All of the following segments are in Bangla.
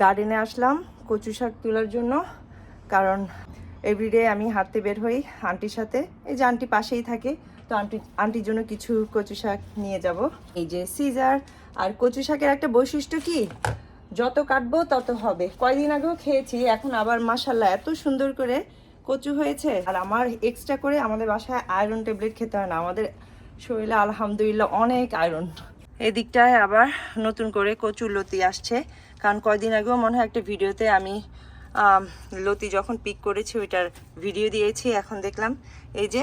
গার্ডেনে আসলাম কচু শাক তোলার জন্য। কারণ এভরিডে আমি হাঁটতে বের হই আন্টির সাথে। এই যে আন্টি পাশেই থাকে, তো আন্টি আন্টির জন্য কিছু কচু শাক নিয়ে যাব। এই যে সিজার আর কচু শাকের একটা বৈশিষ্ট্য কি? যত কাটবো তত হবে। কয়দিন আগেও খেয়েছি, এখন আবার মাসাল্লাহ এত সুন্দর করে কচু হয়েছে। আর আমার এক্সট্রা করে আমাদের বাসায় আয়রন ট্যাবলেট খেতে হয় না, আমাদের শরীরে আলহামদুলিল্লাহ অনেক আয়রন এদিকটায় আবার নতুন করে কচুর লতি আসছে। কারণ কয়দিন আগেও মনে হয় একটা ভিডিওতে আমি লতি যখন পিক করেছি, ওইটার ভিডিও দিয়েছি, এখন দেখলাম এই যে,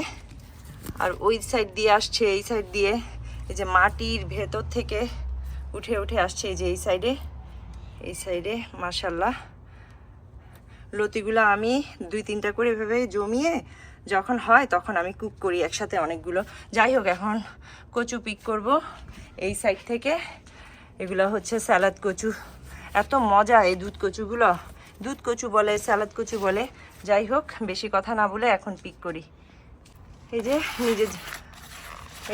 আর ওই সাইড দিয়ে আসছে, এই সাইড দিয়ে এই যে মাটির ভেতর থেকে উঠে উঠে আসছে এই যে এই সাইডে এই সাইডে মার্শাল্লাহ লতিগুলো আমি দুই তিনটা করে এভাবে জমিয়ে যখন হয় তখন আমি কুক করি একসাথে অনেকগুলো। যাই হোক, এখন কচু পিক করব। এই সাইড থেকে এগুলো হচ্ছে স্যালাদ কচু। এত মজা এই দুধ কচুগুলো। দুধ কচু বলে, স্যালাদ কচু বলে। যাই হোক, বেশি কথা না বলে এখন পিক করি। এই যে নিজে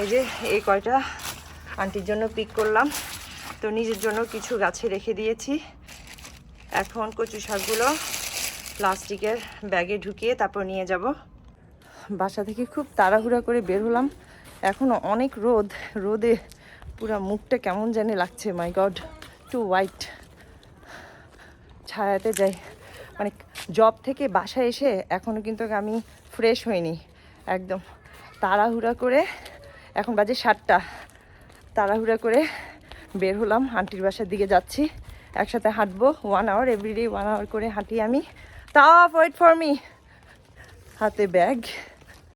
এই যে, এই কয়টা আন্টির জন্য পিক করলাম। তো নিজের জন্য কিছু গাছে রেখে দিয়েছি। এখন কচু শাকগুলো প্লাস্টিকের ব্যাগে ঢুকিয়ে তারপর নিয়ে যাব। বাসা থেকে খুব তাড়াহুড়া করে বের হলাম। এখনও অনেক রোদ। রোদে পুরো মুখটা কেমন জানি লাগছে মাই গড টু হোয়াইট ছায়াতে যাই। মানে জব থেকে বাসায় এসে এখনও কিন্তু আমি ফ্রেশ হইনি, একদম। তাড়াহুড়া করে এখন বাজে সাতটা। তাড়াহুড়া করে বের হলাম, আন্টির বাসার দিকে যাচ্ছি। একসাথে হাঁটবো one hour everyday one hour করে হাঁটি আমি। তা ওয়েট ফর মি হাতে ব্যাগ